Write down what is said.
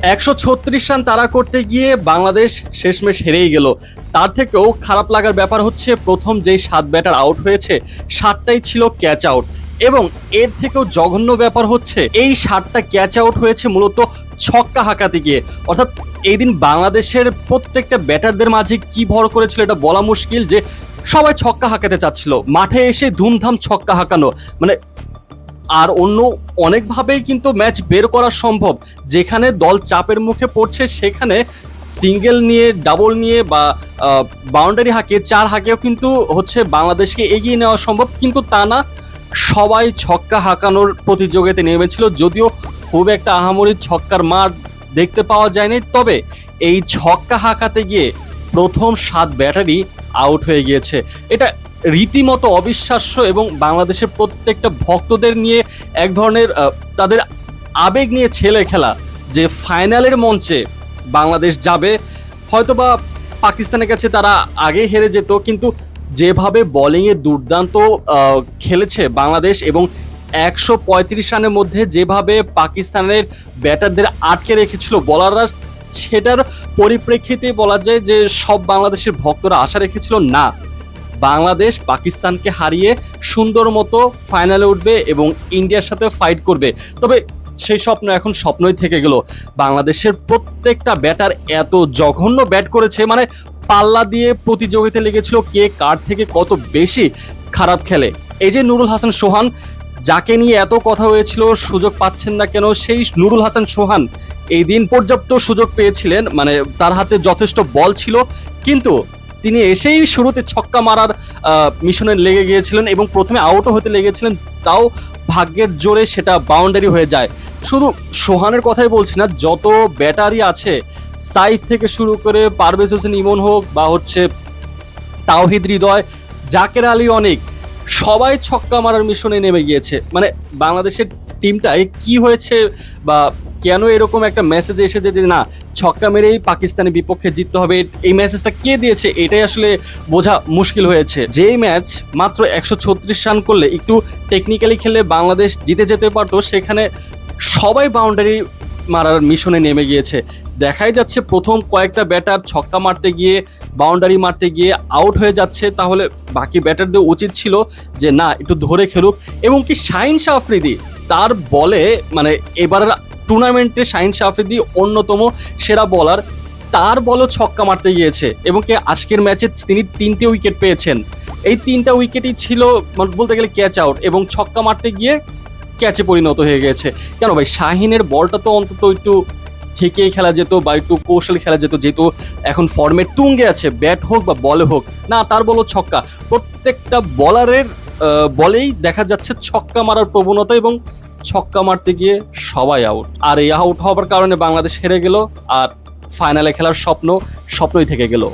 একশো ছত্রিশ রান তারা করতে গিয়ে বাংলাদেশ শেষমেশ হেরেই গেল। তার থেকেও খারাপ লাগার ব্যাপার হচ্ছে, প্রথম যেই সাত ব্যাটার আউট হয়েছে, সাতটাই ছিল ক্যাচ আউট। এবং এর থেকেও জঘন্য ব্যাপার হচ্ছে, এই সাতটা ক্যাচ আউট হয়েছে মূলত ছক্কা হাঁকাতে গিয়ে। অর্থাৎ এই দিন বাংলাদেশের প্রত্যেকটা ব্যাটারদের মাঝে কি ভর করেছিল এটা বলা মুশকিল যে সবাই ছক্কা হাঁকাতে চাচ্ছিল। মাঠে এসে ধুমধাম ছক্কা হাঁকানো। মানে আর অন্য অনেকভাবেই কিন্তু ম্যাচ বের করা সম্ভব। যেখানে দল চাপের মুখে পড়ছে, সেখানে সিঙ্গেল নিয়ে ডাবল নিয়ে বা বাউন্ডারি হাঁকে, চার হাঁকেও কিন্তু হচ্ছে বাংলাদেশকে এগিয়ে নেওয়া সম্ভব। কিন্তু তা না, সবাই ছক্কা হাঁকানোর প্রতিযোগিতায় নেমেছিল, যদিও খুব একটা আহামরি ছক্কার মার দেখতে পাওয়া যায়নি। তবে এই ছক্কা হাঁকাতে গিয়ে প্রথম সাত ব্যাটারি আউট হয়ে গিয়েছে। এটা রীতিমতো অবিশ্বাস্য এবং বাংলাদেশের প্রত্যেকটা ভক্তদের নিয়ে এক ধরনের তাদের আবেগ নিয়ে ছেলে খেলা যে ফাইনালের মঞ্চে বাংলাদেশ যাবে। হয়তোবা পাকিস্তানের কাছে তারা আগে হেরে যেত, কিন্তু যেভাবে বোলিংয়ে দুর্দান্ত খেলেছে বাংলাদেশ এবং একশো পঁয়ত্রিশ রানের মধ্যে যেভাবে পাকিস্তানের ব্যাটারদের আটকে রেখেছিল বলাররা সেটার পরিপ্রেক্ষিতে বলা যায় যে সব বাংলাদেশের ভক্তরা আশা রেখেছিল না। বাংলাদেশ পাকিস্তানকে হারিয়ে সুন্দর মতো ফাইনালে উঠবে এবং ইন্ডিয়ার সাথে ফাইট করবে। তবে সেই স্বপ্ন এখন স্বপ্নই থেকে গেল। বাংলাদেশের প্রত্যেকটা ব্যাটার এত জঘন্য ব্যাট করেছে মানে পাল্লা দিয়ে প্রতিযোগিতা লেগেছিল কে কার থেকে কত বেশি খারাপ খেলে। এই যে নুরুল হাসান সোহান, যাকে নিয়ে এত কথা হয়েছিল, সুযোগ পাচ্ছেন না কেন, সেই নুরুল হাসান সোহান এই দিন পর্যাপ্ত সুযোগ পেয়েছিলেন মানে তার হাতে যথেষ্ট বল ছিল, কিন্তু তিনি এসেই শুরুতে ছক্কা মারার মিশনে লেগে গিয়েছিলেন এবং প্রথমে আউটও হতে লেগেছিলেন, তাও ভাগ্যের জোরে সেটা বাউন্ডারি হয়ে যায়। শুধু সোহানের কথাই বলছি না, যত ব্যাটারি আছে, সাইফ থেকে শুরু করে পারভেজ হোসেন, ইমন হোক বা হচ্ছে তাওহিদ হৃদয়, জাকের আলী অনেক, সবাই ছক্কা মারার মিশনে নেমে গিয়েছে। মানে বাংলাদেশের টিমটায় কি হয়েছে বা কেন এরকম একটা মেসেজ এসেছে যে না, ছক্কা মেরেই পাকিস্তানের বিপক্ষে জিততে হবে? এই মেসেজটা কে দিয়েছে? এটাই আসলে বোঝা মুশকিল হয়েছে। যেই ম্যাচ মাত্র একশো ছত্রিশ রান করলে, একটু টেকনিক্যালি খেলে বাংলাদেশ জিতে যেতে পারতো, সেখানে সবাই বাউন্ডারি মারার মিশনে নেমে গিয়েছে। দেখাই যাচ্ছে প্রথম কয়েকটা ব্যাটার ছক্কা মারতে গিয়ে বাউন্ডারি মারতে গিয়ে আউট হয়ে যাচ্ছে। তাহলে বাকি ব্যাটারদের উচিত ছিল যে, না, একটু ধরে খেলুক। এবং কি শাহিন শাহ আফ্রিদি তার বলে মানে এবার টুর্নামেন্টে শাহিন শাহ আফ্রিদি অন্যতম সেরা বলার তার বলও ছক্কা মারতে গিয়েছে এবং কি আজকের ম্যাচে তিনি তিনটে উইকেট পেয়েছেন। এই তিনটা উইকেটই ছিল মানে বলতে গেলে ক্যাচ আউট এবং ছক্কা মারতে গিয়ে ক্যাচে পরিণত হয়ে গেছে। কেন ভাই? শাহিনের বলটা তো অন্তত একটু ঠেকিয়ে খেলা যেত বা একটু কৌশলে খেলা যেত, যেহেতু এখন ফর্মের তুঙ্গে আছে ব্যাট হোক বা বলে হোক, না, তার বলো ছক্কা। প্রত্যেকটা বলারের বলেই দেখা যাচ্ছে ছক্কা মারার প্রবণতা এবং ছক্কা মারতে গিয়ে সবাই আউট আর এই আউট হওয়ার কারণে বাংলাদেশ হেরে গেল, আর ফাইনালে খেলার স্বপ্ন, স্বপ্নই থেকে গেল।